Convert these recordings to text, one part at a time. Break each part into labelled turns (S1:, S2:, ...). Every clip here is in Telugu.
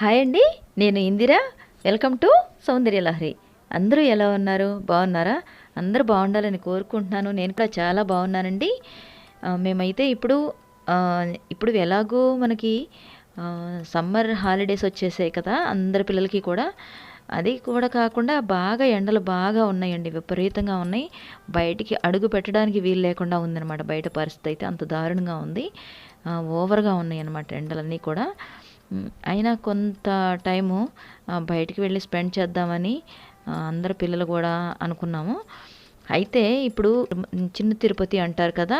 S1: హాయ్ అండి నేను Indira. Welcome to Soundarya Lahari. అందరూ ఎలా ఉన్నారు? బాగున్నారా? అందరూ బాగుండాలని కోరుకుంటున్నాను. నేను కూడా చాలా బాగున్నానండి. మేమైతే ఇప్పుడు ఇప్పుడు ఎలాగో మనకి సమ్మర్ హాలిడేస్ వచ్చేసాయి కదా అందరి పిల్లలకి కూడా. అది కూడా కాకుండా బాగా ఎండలు బాగా ఉన్నాయండి విపరీతంగా ఉన్నాయి. బయటికి అడుగు పెట్టడానికి వీలు లేకుండా ఉందన్నమాట. బయట పరిస్థితి అయితే అంత దారుణంగా ఉంది. ఓవర్గా ఉన్నాయి అన్నమాట ఎండలన్నీ కూడా. అయినా కొంత టైము బయటికి వెళ్ళి స్పెండ్ చేద్దామని అందరు పిల్లలు కూడా అనుకున్నాము. అయితే ఇప్పుడు చిన్న తిరుపతి అంటారు కదా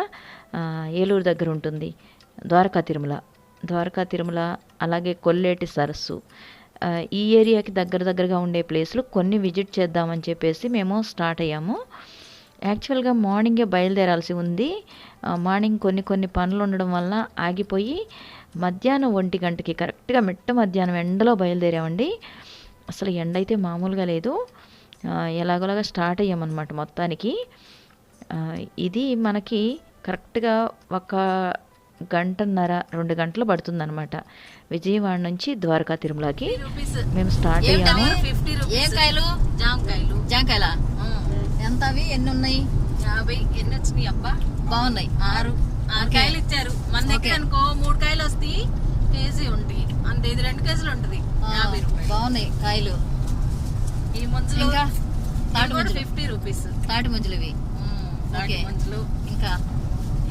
S1: ఏలూరు దగ్గర ఉంటుంది ద్వారకా తిరుమల. ద్వారకా తిరుమల అలాగే కొల్లేటి సరస్సు. ఈ ఏరియాకి దగ్గర దగ్గరగా ఉండే ప్లేస్లు కొన్ని విజిట్ చేద్దామని చెప్పేసి మేము స్టార్ట్ అయ్యాము. యాక్చువల్గా మార్నింగే బయలుదేరాల్సి ఉంది. మార్నింగ్ కొన్ని కొన్ని పనులు ఉండడం వల్ల ఆగిపోయి మధ్యాహ్నం ఒంటి గంటకి కరెక్ట్గా మిట్ట మధ్యాహ్నం ఎండలో బయలుదేరామండి. అసలు ఎండ అయితే మామూలుగా లేదు. ఎలాగోలాగా స్టార్ట్ అయ్యామన్నమాట మొత్తానికి. ఇది మనకి కరెక్ట్గా ఒక గంటన్నర రెండు గంటలు పడుతుందన్నమాట. విజయవాడ నుంచి ద్వారకా తిరుమలకి మేము స్టార్ట్ అయ్యాము.
S2: జాంకాయల ఎంత అవి ఎన్ని ఉన్నాయి
S3: యాభై. ఎన్ని వచ్చినాయి అబ్బా?
S2: బాగున్నాయి.
S3: ఆరు. ఆరు. కాయలు ఇచ్చారు. మన దగ్గర. అనుకో మూడు వస్తాయి కేజీ ఉంటాయి అంత ఇది రెండు కేజీలు ఉంటది. యాభై రూపాయలు.
S2: బాగున్నాయి కాయలు.
S3: ఈ ముంచులు
S2: ఇంకా తాటి ముంజలు
S3: ఫిఫ్టీ రూపీస్
S2: తాటి ముంజలు ఇవి.
S3: తాటి. ముంచులు.
S2: ఇంకా?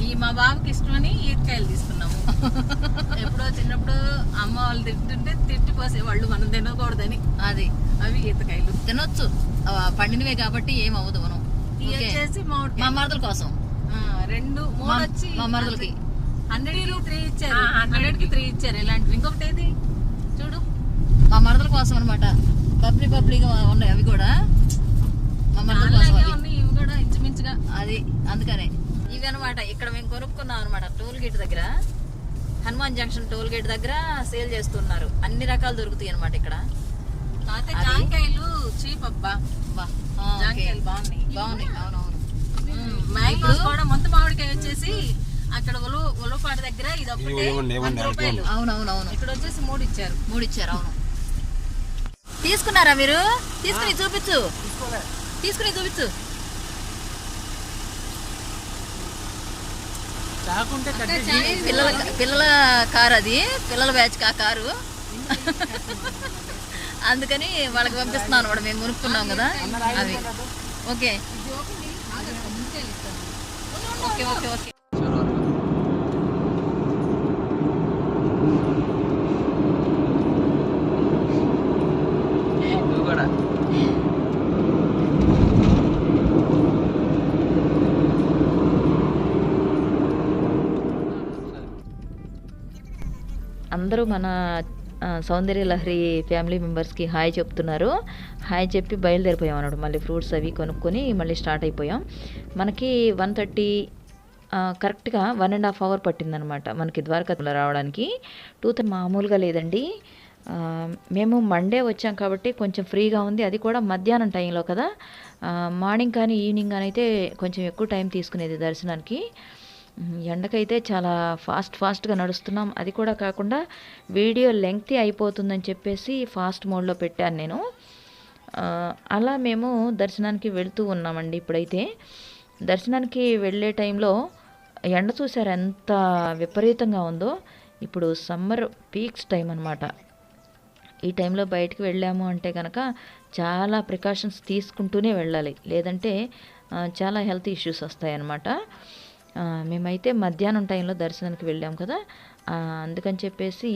S3: ఈ మా బాబుకి ఇష్టమని ఈతకాయలు తీసుకున్నాము. ఎప్పుడో చిన్నప్పుడు అమ్మ వాళ్ళు తింటుంటే తిట్టిపోసే వాళ్ళు మనం తినకూడదని.
S2: అది.
S3: అవి ఈతకాయలు.
S2: తినొచ్చు. పండినవే కాబట్టి ఏం అవ్వదు మనం.
S3: వచ్చేసి
S2: మా మరదల కోసం.
S3: రెండు మూడు వచ్చి
S2: మా మరదలకి.
S3: హండ్రెడ్ త్రీ ఇచ్చారు. హండ్రెడ్కి త్రీ ఇచ్చారు. ఇలాంటివి ఇంకొకటి ఏది చూడు.
S2: మా మరదల కోసం అనమాట బబ్లీ బబ్లీగా ఉన్నాయి అవి కూడా. మా మరదల కోసం
S3: ఇవి కూడా ఇంచుమించుగా.
S2: అది అందుకనే. ఇవి అనమాట ఇక్కడ మేము కొనుక్కున్నాం అనమాట టోల్ గేట్ దగ్గర. హనుమాన్ జంక్షన్ టోల్ గేట్ దగ్గర సేల్ చేస్తున్నారు. అన్ని రకాలు దొరుకుతాయి అనమాట ఇక్కడ.
S3: కాకపోతే? జాంకాయలు చీప్ అబ్బా. జాంకాయలు బాగున్నాయి.
S2: బాగున్నాయి. అవునవును.
S3: మ్యాంగోస్ కూడా మొత్తం మామిడికాయ వచ్చేసి అక్కడ ఉలు ఉలపాడు దగ్గర ఇది ఒకటి వంద రూపాయలు.
S2: అవునవునవును.
S3: ఇక్కడ వచ్చేసి మూడు ఇచ్చారు.
S2: మూడు ఇచ్చారు అవును. తీసుకున్నారా మీరు? తీసుకుని చూపించు తీసుకుని చూపించు పిల్లల పిల్లల కారు అది. పిల్లల బ్యాచ్ కా కారు. అందుకని వాళ్ళకి పంపిస్తున్నాం అనమాట మేము కొనుక్కున్నాం కదా. అవి. ఓకే. Okay okay okay.
S1: అందరూ మన సౌందర్య లహరి ఫ్యామిలీ మెంబర్స్కి హాయ్ చెప్తున్నారు. హాయ్ చెప్పి బయలుదేరిపోయాం అన్నాడు. మళ్ళీ ఫ్రూట్స్ అవి కొనుక్కొని మళ్ళీ స్టార్ట్ అయిపోయాం. మనకి వన్ థర్టీ కరెక్ట్గా వన్ అండ్ హాఫ్ అవర్ పట్టిందనమాట మనకి ద్వారకలో రావడానికి. టూ థౌసండ్ మామూలుగా లేదండి. మేము మండే వచ్చాం కాబట్టి కొంచెం ఫ్రీగా ఉంది. అది కూడా మధ్యాహ్నం టైంలో కదా. మార్నింగ్ కానీ ఈవినింగ్ కానీ అయితే కొంచెం ఎక్కువ టైం తీసుకునేది దర్శనానికి. ఎండకైతే చాలా ఫాస్ట్ ఫాస్ట్గా నడుస్తున్నాం. అది కూడా కాకుండా వీడియో లెంగ్తీ అయిపోతుందని చెప్పేసి ఫాస్ట్ మోడ్లో పెట్టాను నేను. అలా మేము దర్శనానికి వెళ్తూ ఉన్నామండి ఇప్పుడైతే. దర్శనానికి వెళ్ళే టైంలో ఎండ చూసారు ఎంత విపరీతంగా ఉందో. ఇప్పుడు సమ్మర్ పీక్స్ టైం అనమాట ఈ టైంలో బయటికి వెళ్ళాము అంటే కనుక చాలా ప్రికాషన్స్ తీసుకుంటూనే వెళ్ళాలి. లేదంటే చాలా హెల్త్ ఇష్యూస్ వస్తాయన్నమాట. మేమైతే మధ్యాహ్నం టైంలో దర్శనానికి వెళ్ళాం కదా. అందుకని చెప్పేసి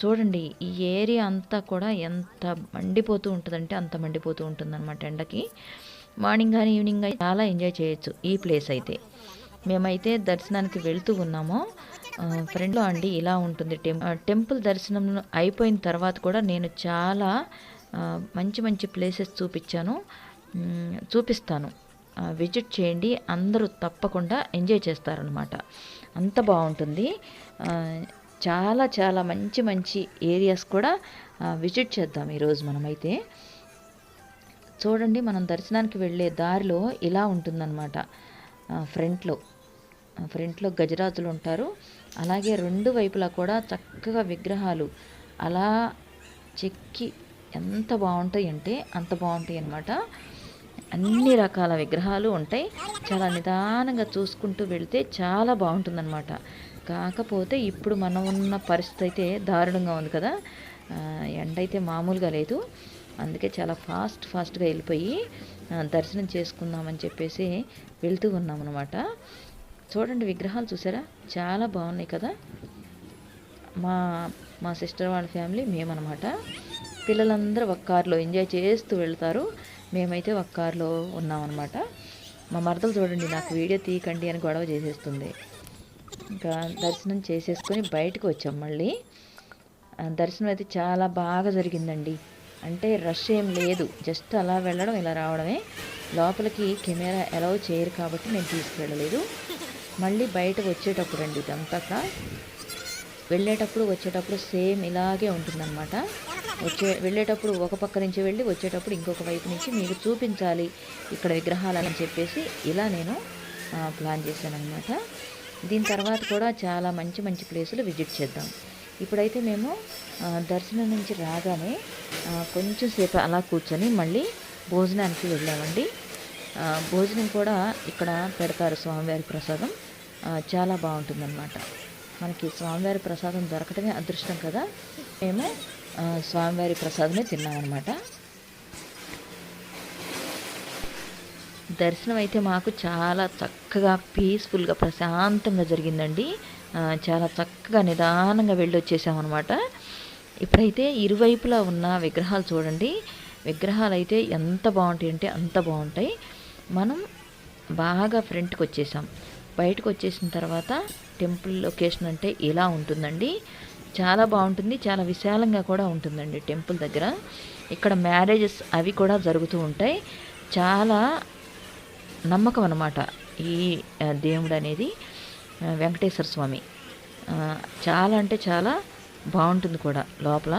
S1: చూడండి ఈ ఏరియా అంతా కూడా ఎంత మండిపోతూ ఉంటుందంటే అంత మండిపోతూ ఉంటుందన్నమాట ఎండకి. మార్నింగ్ కానీ ఈవినింగ్ కానీ చాలా ఎంజాయ్ చేయొచ్చు ఈ ప్లేస్ అయితే. మేమైతే దర్శనానికి వెళ్తూ ఉన్నాము. ఫ్రెండ్లో అండి ఇలా ఉంటుంది. టెం టెంపుల్ దర్శనం అయిపోయిన తర్వాత కూడా నేను చాలా మంచి మంచి ప్లేసెస్ చూపించాను. చూపిస్తాను. విజిట్ చేయండి. అందరూ తప్పకుండా ఎంజాయ్ చేస్తారనమాట అంత బాగుంటుంది. చాలా చాలా మంచి మంచి ఏరియాస్ కూడా విజిట్ చేద్దాం ఈరోజు మనమైతే. చూడండి మనం దర్శనానికి వెళ్ళే దారిలో ఇలా ఉంటుందన్నమాట. ఫ్రంట్లో. ఫ్రంట్లో గజరాజులు ఉంటారు. అలాగే రెండు వైపులా కూడా చక్కగా విగ్రహాలు. అలా చెక్కి ఎంత బాగుంటాయి అంటే అంత బాగుంటాయి అన్నమాట. అన్ని రకాల విగ్రహాలు ఉంటాయి. చాలా నిదానంగా చూసుకుంటూ వెళితే చాలా బాగుంటుందన్నమాట. కాకపోతే ఇప్పుడు మనం ఉన్న పరిస్థితి అయితే దారుణంగా ఉంది కదా. ఎండ అయితే మామూలుగా లేదు. అందుకే చాలా ఫాస్ట్ ఫాస్ట్గా వెళ్ళిపోయి దర్శనం చేసుకుందామని చెప్పేసి వెళ్తూ ఉన్నాం అనమాట చూడండి విగ్రహాలు చూసారా? చాలా బాగున్నాయి కదా. మా మా సిస్టర్ వాళ్ళ ఫ్యామిలీ మేమన్నమాట. పిల్లలందరూ ఒక కారులో ఎంజాయ్ చేస్తూ వెళ్తారు. మేమైతే ఒక కారులో ఉన్నామన్నమాట. మా మరదలు చూడండి నాకు వీడియో తీయకండి అని గొడవ చేసేస్తుంది. ఇంకా దర్శనం చేసేసుకొని బయటకు వచ్చాం మళ్ళీ. దర్శనం అయితే చాలా బాగా జరిగిందండి. అంటే రష్ ఏం లేదు. జస్ట్ అలా వెళ్ళడం ఇలా రావడమే. లోపలికి కెమెరా అలౌ చేయరు కాబట్టి నేను తీసుకెళ్ళలేదు. మళ్ళీ బయటకు వచ్చేటప్పుడు అండి ఇదంతా వెళ్ళేటప్పుడు వచ్చేటప్పుడు సేమ్ ఇలాగే ఉంటుందన్నమాట. వచ్చే వెళ్ళేటప్పుడు ఒక పక్క నుంచి వెళ్ళి వచ్చేటప్పుడు ఇంకొక వైపు నుంచి మీకు చూపించాలి ఇక్కడ విగ్రహాలు అని చెప్పేసి ఇలా నేను ప్లాన్ చేశాను అనమాట దీని తర్వాత కూడా చాలా మంచి మంచి ప్లేసులు విజిట్ చేద్దాం. ఇప్పుడైతే మేము దర్శనం నుంచి రాగానే కొంచెం సేపు అలా కూర్చొని మళ్ళీ భోజనానికి వెళ్ళామండి. భోజనం కూడా ఇక్కడ పెడతారు స్వామివారి ప్రసాదం. చాలా బాగుంటుందన్నమాట. మనకి స్వామివారి ప్రసాదం దొరకటమే అదృష్టం కదా. మేము స్వామివారి ప్రసాదమే తిన్నామన్నమాట. దర్శనం అయితే మాకు చాలా చక్కగా పీస్ఫుల్గా ప్రశాంతంగా జరిగిందండి. చాలా చక్కగా నిదానంగా వెళ్ళి వచ్చేసామన్నమాట ఇప్పుడైతే ఇరువైపులా ఉన్న విగ్రహాలు చూడండి. విగ్రహాలు అయితే ఎంత బాగుంటాయి అంటే అంత బాగుంటాయి. మనం బాగా ఫ్రంట్కి వచ్చేసాం బయటకు వచ్చేసిన తర్వాత టెంపుల్ లొకేషన్ అంటే ఇలా ఉంటుందండి. చాలా బాగుంటుంది. చాలా విశాలంగా కూడా ఉంటుందండి టెంపుల్ దగ్గర. ఇక్కడ మ్యారేజెస్ అవి కూడా జరుగుతూ ఉంటాయి. చాలా నమ్మకం అనమాట ఈ దేవుడు అనేది వెంకటేశ్వర స్వామి. చాలా అంటే చాలా బాగుంటుంది కూడా లోపల.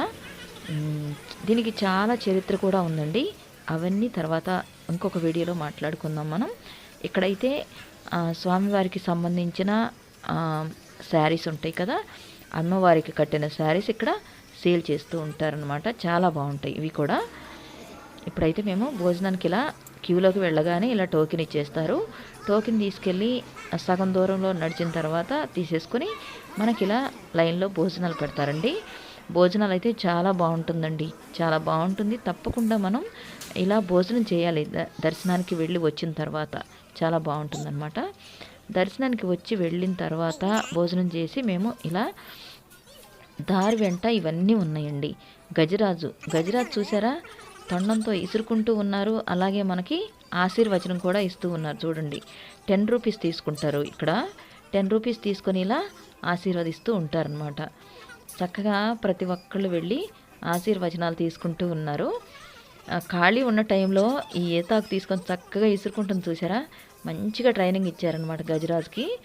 S1: దీనికి చాలా చరిత్ర కూడా ఉందండి. అవన్నీ తర్వాత ఇంకొక వీడియోలో మాట్లాడుకుందాం మనం. ఇక్కడైతే స్వామివారికి సంబంధించిన శారీస్ ఉంటాయి కదా. అమ్మవారికి కట్టిన శారీస్ ఇక్కడ సేల్ చేస్తూ ఉంటారనమాట చాలా బాగుంటాయి. ఇవి కూడా ఇప్పుడైతే మేము భోజనానికి ఇలా క్యూలోకి వెళ్ళగానే ఇలా టోకెన్ ఇచ్చేస్తారు. టోకెన్ తీసుకెళ్ళి సగం దూరంలో నడిచిన తర్వాత తీసేసుకొని మనకి ఇలా లైన్లో భోజనాలు పెడతారండి. భోజనాలు అయితే చాలా బాగుంటుందండి. చాలా బాగుంటుంది. తప్పకుండా మనం ఇలా భోజనం చేయాలి. ద- దర్శనానికి వెళ్ళి వచ్చిన తర్వాత చాలా బాగుంటుందన్నమాట. దర్శనానికి వచ్చి వెళ్ళిన తర్వాత భోజనం చేసి మేము ఇలా దారి వెంట ఇవన్నీ ఉన్నాయండి. గజరాజు గజరాజు చూసారా? తొండంతో ఇసురుకుంటూ ఉన్నారు. అలాగే మనకి ఆశీర్వచనం కూడా ఇస్తూ ఉన్నారు చూడండి. టెన్ రూపీస్ తీసుకుంటారు ఇక్కడ. టెన్ రూపీస్ తీసుకొని ఇలా ఆశీర్వదిస్తూ ఉంటారనమాట చక్కగా ప్రతి ఒక్కళ్ళు వెళ్ళి ఆశీర్వచనాలు తీసుకుంటూ ఉన్నారు. ఖాళీ ఉన్న టైంలో ఈ ఏతాకు తీసుకొని చక్కగా ఇసురుకుంటుంది చూసారా? మంచిగా ట్రైనింగ్ ఇచ్చారనమాట గజరాజ్కి.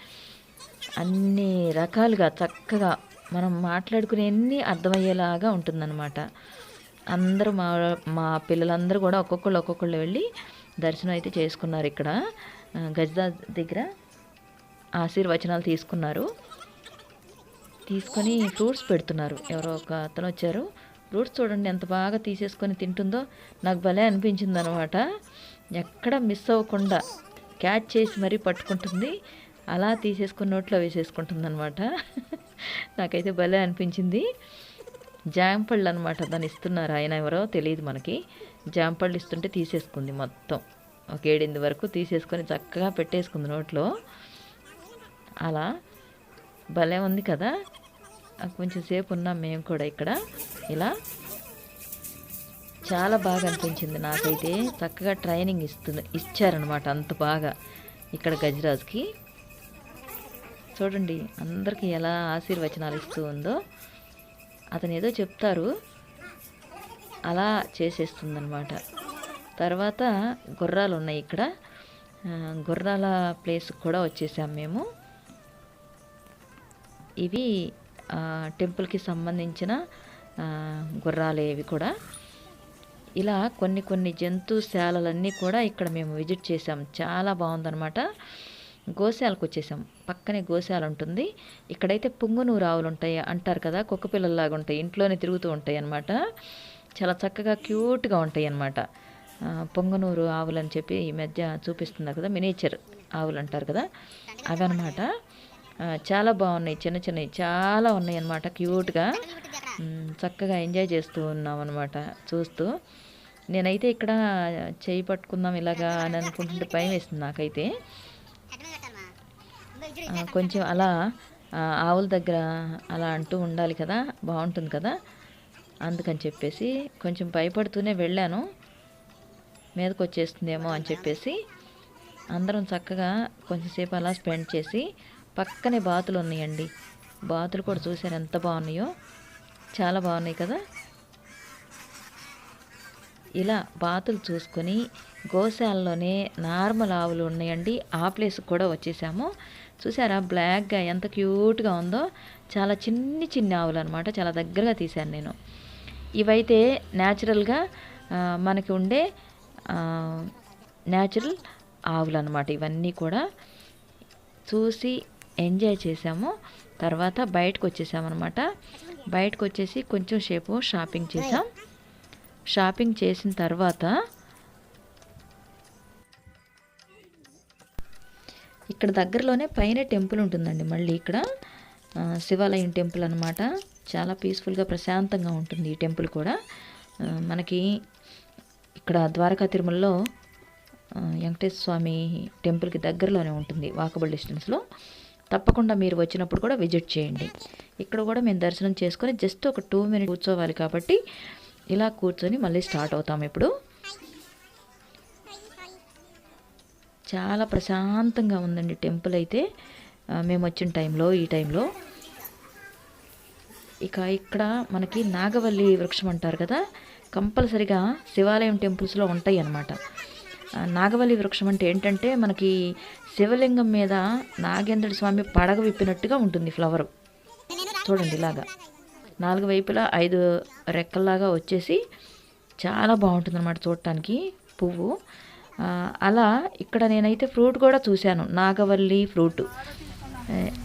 S1: అన్ని రకాలుగా చక్కగా మనం మాట్లాడుకునే అన్ని అర్థమయ్యేలాగా ఉంటుందన్నమాట. అందరూ మా మా పిల్లలందరూ కూడా ఒక్కొక్కళ్ళు ఒక్కొక్కళ్ళు వెళ్ళి దర్శనం అయితే చేసుకున్నారు ఇక్కడ. గజదా దగ్గర ఆశీర్వచనాలు తీసుకున్నారు. తీసుకొని ఫ్రూట్స్ పెడుతున్నారు. ఎవరో ఒక అతను వచ్చారు. ఫ్రూట్స్ చూడండి ఎంత బాగా తీసేసుకొని తింటుందో నాకు భలే అనిపించింది అనమాట ఎక్కడ మిస్ అవ్వకుండా క్యాచ్ చేసి మరీ పట్టుకుంటుంది. అలా తీసేసుకుని నోట్లో వేసేసుకుంటుంది అనమాట నాకైతే భలే అనిపించింది. జాంపళ్ళు అనమాట దాన్ని ఇస్తున్నారు ఆయన ఎవరో తెలియదు మనకి. జాంపళ్ళు ఇస్తుంటే తీసేసుకుంది మొత్తం. ఒక ఏడింది వరకు తీసేసుకొని చక్కగా పెట్టేసుకుంది నోట్లో. అలా భలే ఉంది కదా. కొంచెం సేపు ఉన్నాం మేము కూడా ఇక్కడ. ఇలా చాలా బాగా అనిపించింది నాకైతే. చక్కగా ట్రైనింగ్ ఇస్తుంది ఇచ్చారనమాట అంత బాగా ఇక్కడ గజరాజ్కి. చూడండి అందరికీ ఎలా ఆశీర్వచనాలు ఇస్తూ ఉందో అతను ఏదో చెప్తారు. అలా చేసేస్తుందనమాట తర్వాత గుర్రాలు ఉన్నాయి ఇక్కడ. గుర్రాల ప్లేస్ కూడా వచ్చేసాం మేము. ఇవి టెంపుల్కి సంబంధించిన గుర్రాలు ఇవి కూడా. ఇలా కొన్ని కొన్ని జంతుశాలలన్నీ కూడా ఇక్కడ మేము విజిట్ చేసాం. చాలా బాగుందన్నమాట. గోశాలకు వచ్చేసాం పక్కనే గోశాల ఉంటుంది ఇక్కడైతే పుంగునూరు ఆవులు ఉంటాయి అంటారు కదా కుక్క పిల్లల్లాగా ఉంటాయి ఇంట్లోనే తిరుగుతూ ఉంటాయి అన్నమాట చాలా చక్కగా క్యూట్గా ఉంటాయి అన్నమాట పొంగనూరు ఆవులు అని చెప్పి ఈ మధ్య చూపిస్తున్నారు కదా మినేచర్ ఆవులు అంటారు కదా అవి అనమాట చాలా బాగున్నాయి చిన్న చిన్నవి చాలా ఉన్నాయి అన్నమాట క్యూట్గా చక్కగా ఎంజాయ్ చేస్తూ ఉన్నాం అనమాట చూస్తూ. నేనైతే ఇక్కడ చేయి పట్టుకుందాం ఇలాగా అని అనుకుంటుంటే భయం వేస్తుంది నాకైతే. కొంచెం అలా ఆవుల దగ్గర అలా అంటూ ఉండాలి కదా బాగుంటుంది కదా? అందుకని చెప్పేసి కొంచెం భయపడుతూనే వెళ్ళాను. మీదకి వచ్చేస్తుందేమో అని చెప్పేసి అందరం చక్కగా కొంచెంసేపు అలా స్పెండ్ చేసి పక్కనే బాతులు ఉన్నాయండి బాతులు కూడా చూసాను ఎంత బాగున్నాయో. చాలా బాగున్నాయి కదా? ఇలా బాతులు చూసుకొని గోశాలలోనే నార్మల్ ఆవులు ఉన్నాయండి. ఆ ప్లేస్కి కూడా వచ్చేసాము. చూసారా? బ్లాక్గా ఎంత క్యూట్గా ఉందో చాలా చిన్ని చిన్ని ఆవులు అనమాట చాలా దగ్గరగా తీశాను నేను. ఇవైతే న్యాచురల్గా మనకి ఉండే న్యాచురల్ ఆవులు అనమాట ఇవన్నీ కూడా. చూసి ఎంజాయ్ చేసాము. తర్వాత బయటకు వచ్చేసామన్నమాట. బయటకు వచ్చేసి కొంచెం సేపు షాపింగ్ చేసాం. షాపింగ్ చేసిన తర్వాత ఇక్కడ దగ్గరలోనే పైన టెంపుల్ ఉంటుందండి. మళ్ళీ ఇక్కడ శివాలయం టెంపుల్ అనమాట చాలా పీస్ఫుల్గా ప్రశాంతంగా ఉంటుంది ఈ టెంపుల్ కూడా. మనకి ఇక్కడ ద్వారకా తిరుమలలో వెంకటేశ్వర స్వామి టెంపుల్కి దగ్గరలోనే ఉంటుంది వాకబుల్ డిస్టెన్స్లో. తప్పకుండా మీరు వచ్చినప్పుడు కూడా విజిట్ చేయండి. ఇక్కడ కూడా మేము దర్శనం చేసుకొని జస్ట్ ఒక టూ మినిట్ కూర్చోవాలి కాబట్టి ఇలా కూర్చొని మళ్ళీ స్టార్ట్ అవుతాం ఇప్పుడు. చాలా ప్రశాంతంగా ఉందండి టెంపుల్ అయితే. మేము వచ్చిన టైంలో ఈ టైంలో. ఇక ఇక్కడ మనకి నాగవల్లి వృక్షం అంటారు కదా కంపల్సరిగా శివాలయం టెంపుల్స్లో ఉంటాయి అన్నమాట నాగవల్లి వృక్షం అంటే ఏంటంటే మనకి శివలింగం మీద నాగేంద్రుడి స్వామి పడగ విప్పినట్టుగా ఉంటుంది ఫ్లవర్. చూడండి ఇలాగా. నాలుగు వైపులా ఐదు రెక్కల్లాగా వచ్చేసి చాలా బాగుంటుంది అనమాట చూడటానికి పువ్వు. అలా ఇక్కడ నేనైతే ఫ్రూట్ కూడా చూశాను. నాగవల్లి ఫ్రూట్.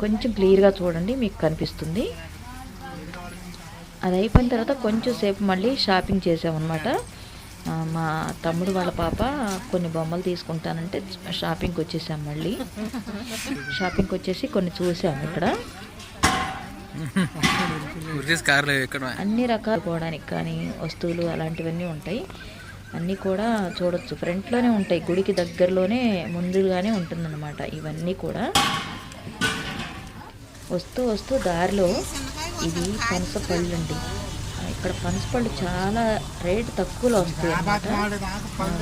S1: కొంచెం క్లియర్గా చూడండి మీకు కనిపిస్తుంది. అది అయిపోయిన తర్వాత కొంచెం సేపు మళ్ళీ షాపింగ్ చేసామన్నమాట. మా తమ్ముడు వాళ్ళ పాప కొన్ని బొమ్మలు తీసుకుంటానంటే షాపింగ్కి వచ్చేసాం మళ్ళీ. షాపింగ్కి వచ్చేసి కొన్ని చూసాము ఇక్కడ. అన్ని రకాలు పోవడానికి కానీ వస్తువులు అలాంటివన్నీ ఉంటాయి. అన్నీ కూడా చూడొచ్చు. ఫ్రంట్లోనే ఉంటాయి. గుడికి దగ్గరలోనే ముందుగానే ఉంటుందన్నమాట. ఇవన్నీ కూడా. వస్తూ వస్తూ దారిలో ఇది పనస పళ్ళు అండి. ఇక్కడ పనస పళ్ళు చాలా రేట్ తక్కువలో వస్తాయి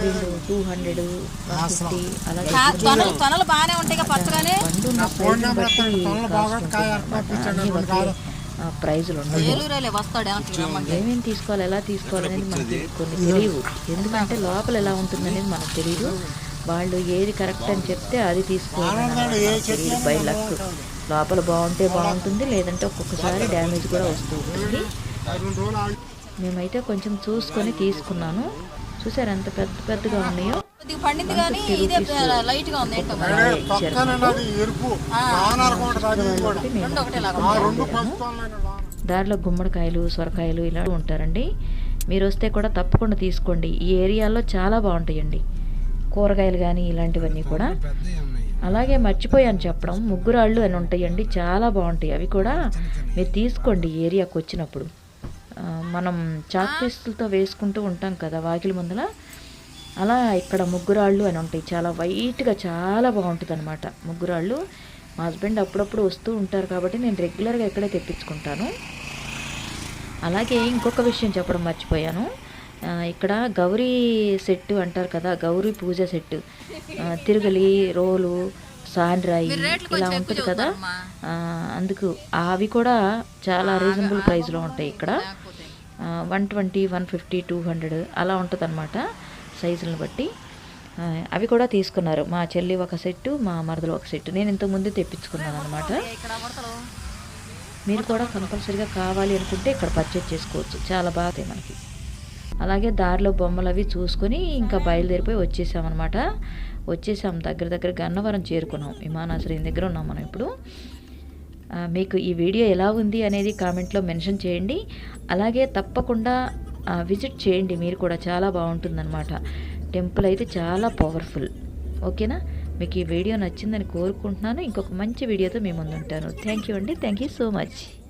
S1: వీళ్ళు టూ హండ్రెడ్ ఫిఫ్టీ అలా చెప్తున్నారు.
S2: తొనలు తొనలు బాగానే ఉంటాయి కదా పచ్చగానే?
S1: పండు ఉన్న సైజుని బట్టి కాస్ట్. ప్రైజులు. ఏమేమి తీసుకోవాలి ఎలా తీసుకోవాలనేది మనకి కొన్ని తెలియవు. ఎందుకంటే లోపల ఎలా ఉంటుందనేది మనకు తెలియదు. వాళ్ళు ఏది కరెక్ట్ అని చెప్తే అది తీసుకోవాలి బై లక్. లోపల బాగుంటే బాగుంటుంది లేదంటే ఒక్కొక్కసారి డ్యామేజ్ కూడా వస్తూ ఉంటుంది. మేమైతే కొంచెం చూసుకొని తీసుకున్నాను. చూసారు ఎంత పెద్ద పెద్దగా ఉన్నాయో?
S2: కొద్దిగా పండింది కానీ ఇదే లైట్గా ఉంది ఏంటో మరి.
S1: అలాగే ఇచ్చారు మాకు.
S2: రెండు ఒకటే లాగా
S1: దారిలో గుమ్మడికాయలు సొరకాయలు ఇలా ఉంటారండి. మీరు వస్తే కూడా తప్పకుండా తీసుకోండి. ఈ ఏరియాలో చాలా బాగుంటాయండి. కూరగాయలు కానీ ఇలాంటివన్నీ కూడా. అలాగే మర్చిపోయాను చెప్పడం ముగ్గురాళ్ళు అని ఉంటాయండి. చాలా బాగుంటాయి. అవి కూడా మీరు తీసుకోండి ఈ ఏరియాకి వచ్చినప్పుడు. మనం చాక్ పీసులతో వేసుకుంటూ ఉంటాం కదా వాకిలి ముందల. అలా ఇక్కడ ముగ్గురాళ్ళు అని ఉంటాయి. చాలా వైట్గా చాలా బాగుంటుంది అనమాట ముగ్గురాళ్ళు మా హస్బెండ్ అప్పుడప్పుడు వస్తూ ఉంటారు కాబట్టి నేను రెగ్యులర్గా ఇక్కడే తెప్పించుకుంటాను. అలాగే ఇంకొక విషయం చెప్పడం మర్చిపోయాను. ఇక్కడ గౌరీ సెట్ అంటారు కదా గౌరీ పూజ సెట్ ఆ, తిరగలి రోలు సాండ్రాయి ఇలా ఉంటుంది కదా. అందుకు అవి కూడా చాలా రీజనబుల్ ప్రైస్లో ఉంటాయి ఇక్కడ. One twenty one fifty two hundred అలా ఉంటుంది అనమాట సైజులను బట్టి అవి కూడా తీసుకున్నారు. మా చెల్లి ఒక సెట్టు మా మరదలు ఒక సెట్టు. నేను ఇంతకుముందు తెప్పించుకున్నాను అనమాట మీరు కూడా కంపల్సరీగా కావాలి అనుకుంటే ఇక్కడ పర్చేజ్ చేసుకోవచ్చు. చాలా బాగుంది మనకి. అలాగే దారిలో బొమ్మలు అవి చూసుకొని ఇంకా బయలుదేరిపోయి వచ్చేసామన్నమాట వచ్చేసాం దగ్గర దగ్గర గన్నవరం చేరుకున్నాం. విమానాశ్రయం దగ్గర ఉన్నాం మనం ఇప్పుడు. మీకు ఈ వీడియో ఎలా ఉంది అనేది కామెంట్లో మెన్షన్ చేయండి. అలాగే తప్పకుండా విజిట్ చేయండి మీరు కూడా చాలా బాగుంటుందన్నమాట. టెంపుల్ అయితే చాలా పవర్ఫుల్. ఓకేనా? మీకు ఈ వీడియో నచ్చిందని కోరుకుంటున్నాను. ఇంకొక మంచి వీడియోతో మీ ముందు ఉంటాను థ్యాంక్ యూ అండి. Thank you so much.